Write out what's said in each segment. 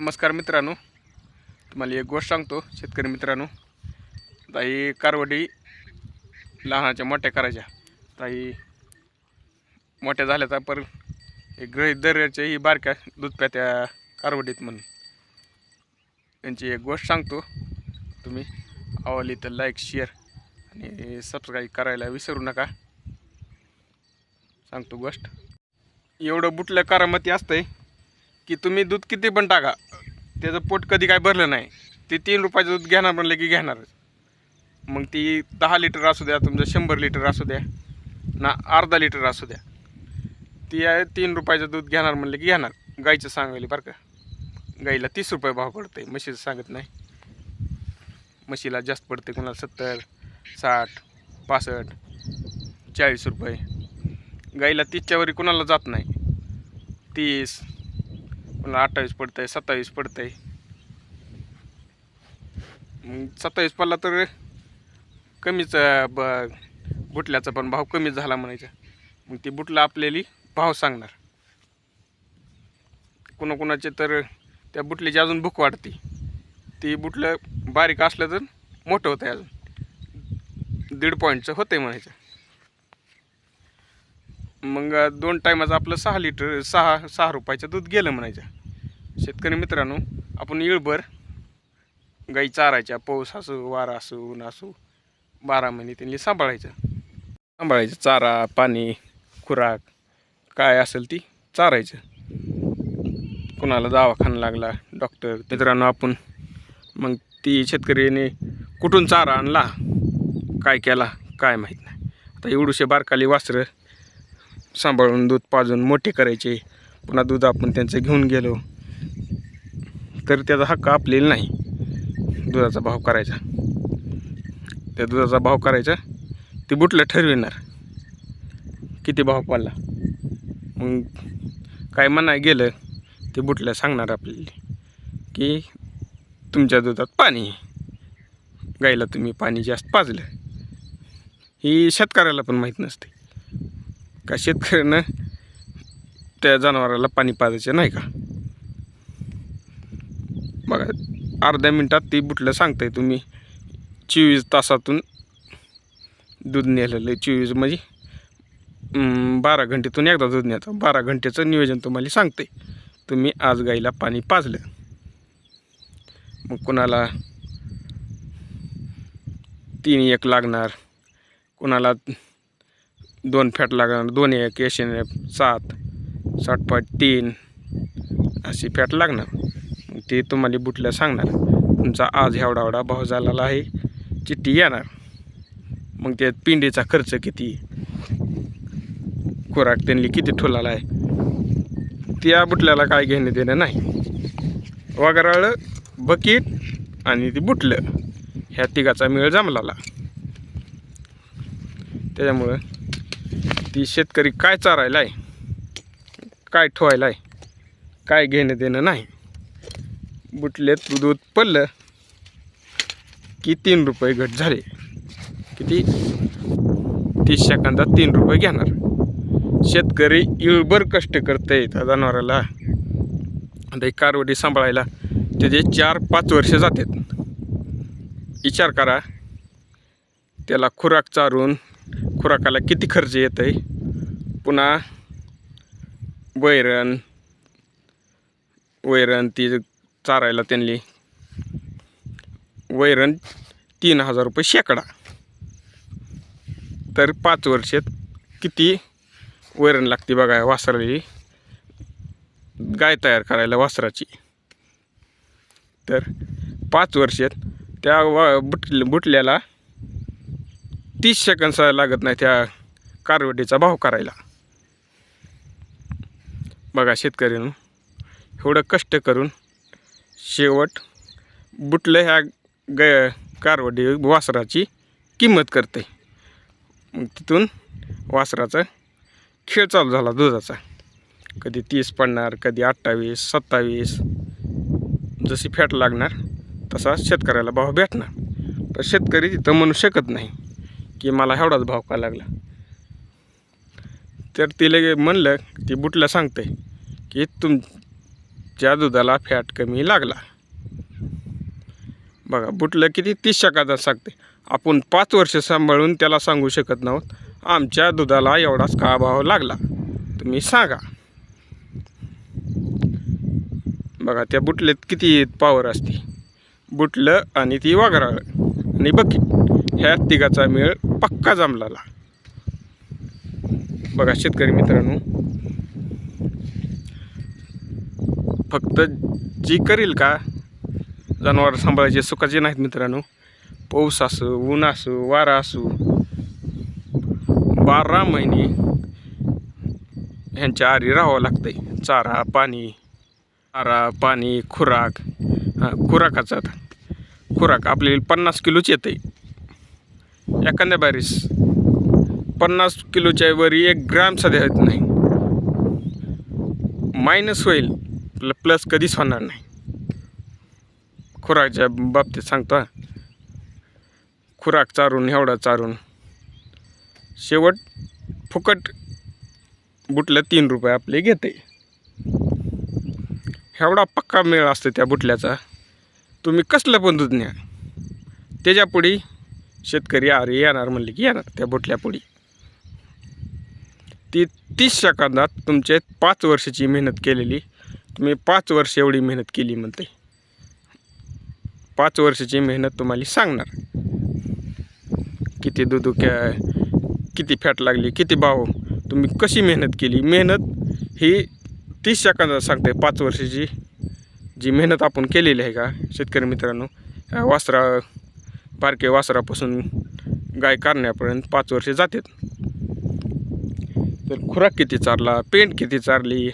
नमस्कार मित्रांनो तुम्हाला एक गोष्ट सांगतो शेतकरी मित्रांनो. ताई कारवडी लहानाच्या मोठ्या करायच्या. ताई मोठ्या झाल्या तर पर एक गृहित दर्याच्या ही बारक्या दूध प्यात्या कारवडीत म्हणून. त्यांची एक गोष्ट सांगतो तुम्ही आवडली तर लाईक शेअर आणि सबस्क्राईब करायला विसरू नका. सांगतो गोष्ट. एवढं बुटलं करामती असतंय की तुम्ही दूध किती पण टाका त्याचं पोट कधी काय भरलं नाही ते तीन रुपयाचं दूध घेणार म्हणलं की घेणारच. मग ती दहा लिटर असू द्या तुमचं शंभर लिटर असू द्या ना अर्धा लिटर असू द्या ती आहे तीन रुपयाचं दूध घेणार म्हणलं की घेणार. गाईचं सांगायला बरं का गाईला तीस रुपये भाव पडते म्हशीचं सांगत नाही. म्हशीला जास्त पडते कोणाला सत्तर साठ पासष्ट चाळीस रुपये. गाईला तीसच्यावरी कुणाला कोणाला जात नाही. तीस आपल्याला अठ्ठावीस आहे सत्तावीस पडतंय. मग सत्तावीस पडला तर कमीच ब बुटल्याचा पण भाव कमीच झाला म्हणायचा. मग ती बुटला आपल्याली भाव सांगणार. कोणाकोणाचे तर त्या बुटलीची अजून भूक वाढते. ती बुटलं बारीक असलं तर मोठं होतं अजून. दीड पॉईंटचं होतं आहे म्हणायचं. मग दोन टायमाचं आपलं सहा लिटर सहा सहा रुपयाचं दूध गेलं म्हणायचं. शेतकरी मित्रांनो आपण इळभर गाई चारायच्या पाऊस असो वारा असो ऊन असो बारा महिने त्यांनी सांभाळायचं. सांभाळायचं चारा पाणी खुराक काय असेल ती चारायचं. कुणाला दवाखाना लागला डॉक्टर मित्रांनो आपण मग ती शेतकऱ्याने कुठून चारा आणला काय केला काय माहीत नाही. आता एवढूशे बारकाली वासरं सांभाळून दूध पाजून मोठे करायचे. पुन्हा दूध आपण त्यांचं घेऊन गेलो. तर त्याचा हक्क आपलेला नाही. दुधाचा भाव करायचा. त्या दुधाचा भाव करायचा. ती बुटलं ठरविणार. किती भाव पडला. मग काय म्हणाय गेलं ते बुटलं सांगणार आपल्याला की तुमच्या दुधात पाणी गाईला तुम्ही पाणी जास्त पाजलं. ही शेतकऱ्याला पण माहीत नसते. का शेतकऱ्यानं त्या जनावराला पाणी पाजायचं नाही का? बघा अर्ध्या मिनटात ती बुटलं सांगताय तुम्ही. चोवीस तासातून दूध नेलेलं आहे चोवीस म्हणजे बारा घंटेतून एकदा दूध नेतं. बारा घंटेचं नियोजन तुम्हाला सांगते तुम्ही आज गाईला पाणी पाजलं. मग कुणाला तीन एक लागणार कुणाला दोन फॅट लागणार दोन एक एशियन एफ सात साठ पॉईंट तीन अशी फॅट लागणार. ते तुम्हाला बुटल्या सांगणार. तुमचा आज एवढा एवढा भाव झालेला आहे चिठ्ठी येणार. मग त्यात पिंडीचा खर्च किती? खुराक त्यांनी किती ठोलाला आहे? त्या बुटल्याला काय घेणं देणं नाही. वगराळं बकीट आणि ती बुटलं. ह्या तिघाचा मेळ जमलाला. त्याच्यामुळं ती शेतकरी काय चारायला आहे काय ठेवायला आहे काय घेणं देणं नाही. बुटलेत दूध पडलं की तीन रुपये घट झाले. किती? तीस सेकंदात तीन रुपये घेणार. शेतकरी इळभर कष्ट करता त्या जनावराला. आता एक कारवडी सांभाळायला. त्याचे चार पाच वर्ष जातात. विचार करा. त्याला खुराक चारून खुराकाला किती खर्च येत आहे पुन्हा वैरण वैरण ती चारायला त्यांनी वैरण तीन हजार रुपये शेकडा. तर पाच वर्षात किती वैरण लागते बघा वासराची गाय तयार करायला वासराची. तर पाच वर्षात त्या वा बुट बुटल्याला तीस सेकंदचा लागत नाही त्या कारवटीचा भाव करायला. बघा शेतकऱ्यांनो एवढं कष्ट करून शेवट बुटलं ह्या ग कारवडी वासराची किंमत करते मग तिथून वासराचा खेळ चालू झाला दुधाचा. कधी तीस पडणार कधी अठ्ठावीस सत्तावीस. जशी फॅट लागणार तसा शेतकऱ्याला भाव भेटणार. तर शेतकरी तिथं म्हणू शकत नाही की मला एवढाच भाव का लागला. तर तिला म्हणलं ती बुटला सांगते की तुम आमच्या दुधाला फॅट कमी लागला. बघा बुटलं किती तीस शकाचा सांगते. आपण पाच वर्ष सांभाळून त्याला सांगू शकत नव्हत. आमच्या दुधाला एवढाच का भाव लागला? तुम्ही सांगा. बघा त्या बुटलेत किती पावर असते. बुटलं आणि ती वाघराळ आणि बकी ह्या तिघाचा मेळ पक्का जमलाला. बघा शेतकरी मित्रांनो फक्त जी करील का? जनावर सांभाळायचे सुखाचे नाहीत मित्रांनो. पाऊस असो ऊन असो वारा असो बारा महिने ह्यांच्या आरी राहावं लागतंय. चारा पाणी चारा पाणी खुराक. खुराकाचा खुराक आपल्याला पन्नास किलोची येते एखाद्या बारीस पन्नास किलोच्या वरी एक ग्राम सध्या येत नाही. मायनस होईल. प्ल प्लस कधीच होणार नाही. खुराकच्या बाबतीत सांगतो खुराक चारून एवढा चारून. शेवट फुकट बुटलं तीन रुपये आपले घेते. एवढा पक्का मेळ असतो त्या बुटल्याचा. तुम्ही कसलं पण दूध न्या. त्याच्यापुढे शेतकरी आरे येणार म्हणले की येणार त्या बुटल्यापुढे ती तीस सेकंदात तुमचे पाच वर्षाची मेहनत केलेली तुम्ही पाच वर्ष एवढी मेहनत केली म्हणते पाच वर्षाची मेहनत तुम्हाला सांगणार. किती दूध किती फॅट लागली किती भाव तुम्ही कशी मेहनत केली? मेहनत ही तीस सेकंदात सांगते पाच वर्षाची जी मेहनत आपण केलेली आहे का शेतकरी मित्रांनो वासरा बारके वासरापासून गाय काढण्यापर्यंत पाच वर्षे जातात. तर खुराक किती चारला पेंट किती चारली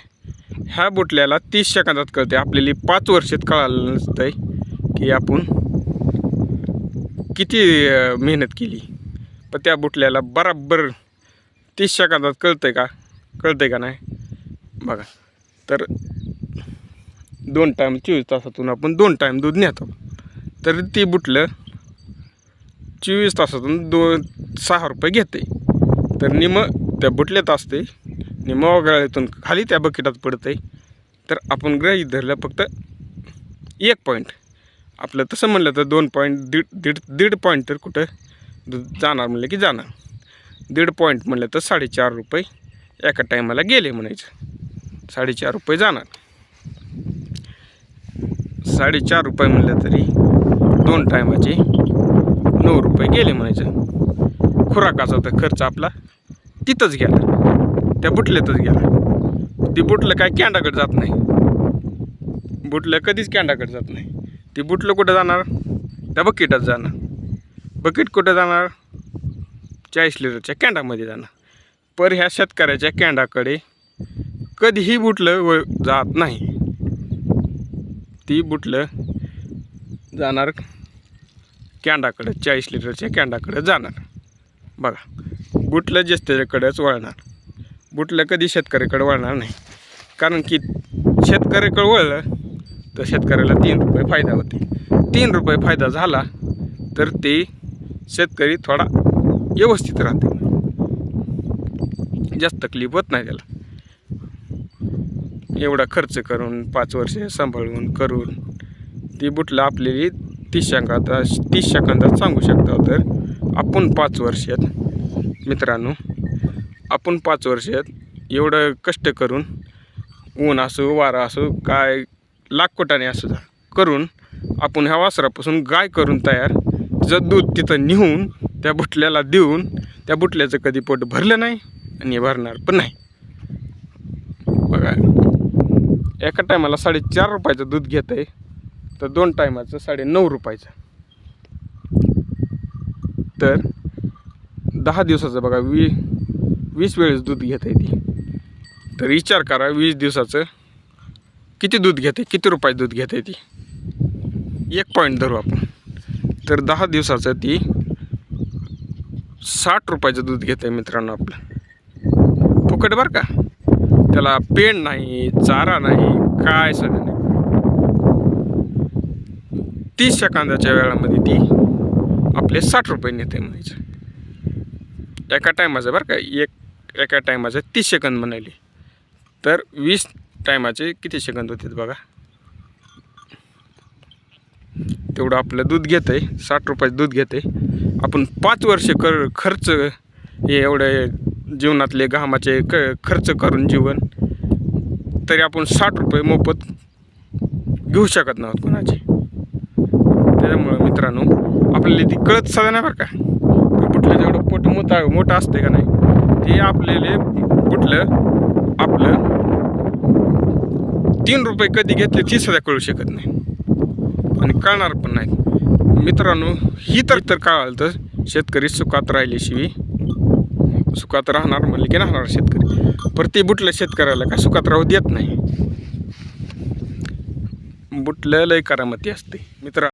ह्या बुटल्याला तीस सेकंदात कळते आपल्याला पाच वर्षात कळालं नसतंय की आपण किती मेहनत केली. पण त्या बुटल्याला बराबर तीस सेकंदात कळतंय का? कळतंय का नाही? बघा. तर दोन टाईम चोवीस तासातून आपण दोन टाईम दूध नेतो. तर ती बुटलं चोवीस तासातून दोन सहा रुपये घेते. तर निम त्या बुटल्यात असते आणि वगळ्यातून खाली त्या बकेटात आहे तर आपण ग्रहित धरलं फक्त एक पॉईंट आपलं तसं म्हणलं तर दोन पॉईंट दीड दीड दीड पॉईंट तर कुठं? जाणार म्हणलं की जाणार. दीड पॉईंट म्हणलं तर साडेचार रुपये. एका टायमाला गेले म्हणायचं. साडेचार रुपये जाणार. साडेचार रुपये म्हणलं तरी दोन टायमाचे नऊ रुपये गेले म्हणायचं. खुराकाचा तर खर्च आपला तिथंच गेला. त्या बुटल्यातच गेला. ती बुटलं काय कॅन्डाकडे जात नाही. बुटलं कधीच कॅन्डाकडे जात नाही. ती बुटलं कुठं जाणार? त्या बकेटात जाणार. बकेट कुठं जाणार? चाळीस लिटरच्या कॅन्डामध्ये जाणार. पर ह्या शेतकऱ्याच्या कॅन्डाकडे कधीही बुटलं व जात नाही. ती बुटलं जाणार कॅन्डाकडं चाळीस लिटरच्या कॅन्डाकडं जाणार. बघा बुटलं जेच वळणार. बुटलं कधी शेतकऱ्याकडे वळणार नाही. कारण की शेतकऱ्याकडे वळलं तर शेतकऱ्याला तीन रुपये फायदा होते. तीन रुपये फायदा झाला तर ते शेतकरी थोडा व्यवस्थित राहते. जास्त तकलीफ होत नाही त्याला. एवढा खर्च करून पाच वर्षे सांभाळून करून ती बुटलं आपलेली तीस सेकंदात तीस सेकंदात सांगू शकता तर आपण पाच वर्षात मित्रांनो आपण पाच वर्षात एवढं कष्ट करून ऊन असो वारा असो काय लाखकोटाने असो जा करून आपण ह्या वासरापासून गाय करून तयार जर दूध तिथं नेऊन त्या बुटल्याला देऊन त्या बुटल्याचं कधी पोट भरलं नाही आणि भरणार पण नाही. बघा एका टायमाला साडेचार रुपयाचं दूध घेत आहे तर दोन टायमाचं साडे नऊ रुपयाचं. तर दहा दिवसाचं बघा वी वीस वेळेस दूध घेत आहे ती तर विचार करा वीस दिवसाचं किती दूध घेते किती रुपये दूध घेते ती एक पॉईंट धरू आपण. तर दहा दिवसाचं ती साठ रुपयाचं दूध घेते मित्रांनो आपलं. फुकट बरं का? त्याला पेंड नाही चारा नाही काय सध्या नाही. तीस सेकंदाच्या वेळामध्ये ती आपले साठ रुपये नेते म्हणायचं. एका टायमाचं बरं का? एक एका टायमाचे तीस सेकंद म्हणाले तर वीस टायमाचे किती सेकंद होते बघा. तेवढं आपलं दूध घेतं आहे साठ रुपयाचं दूध घेतं आहे आपण पाच वर्ष कर खर्च हे एवढे जीवनातले घामाचे क खर्च करून जीवन तरी आपण साठ रुपये मोफत घेऊ शकत नव्हत कोणाचे. त्याच्यामुळं मित्रांनो आपल्याला ती कळत साधा नाही बरं का. कुठलं जेवढं पोट मोठा मोठा असते का नाही? ते आपल्याला बुटलं आपलं तीन रुपये कधी घेतले ती सुद्धा कळू शकत नाही. आणि कळणार पण नाही. मित्रांनो ही तर तर कळालं तर शेतकरी सुखात राहिल्याशिवाय सुखात राहणार म्हणले की राहणार शेतकरी. पर ते बुटलं शेतकऱ्याला काय सुखात राहू देत नाही. बुटलं लय करामती असते. मित्र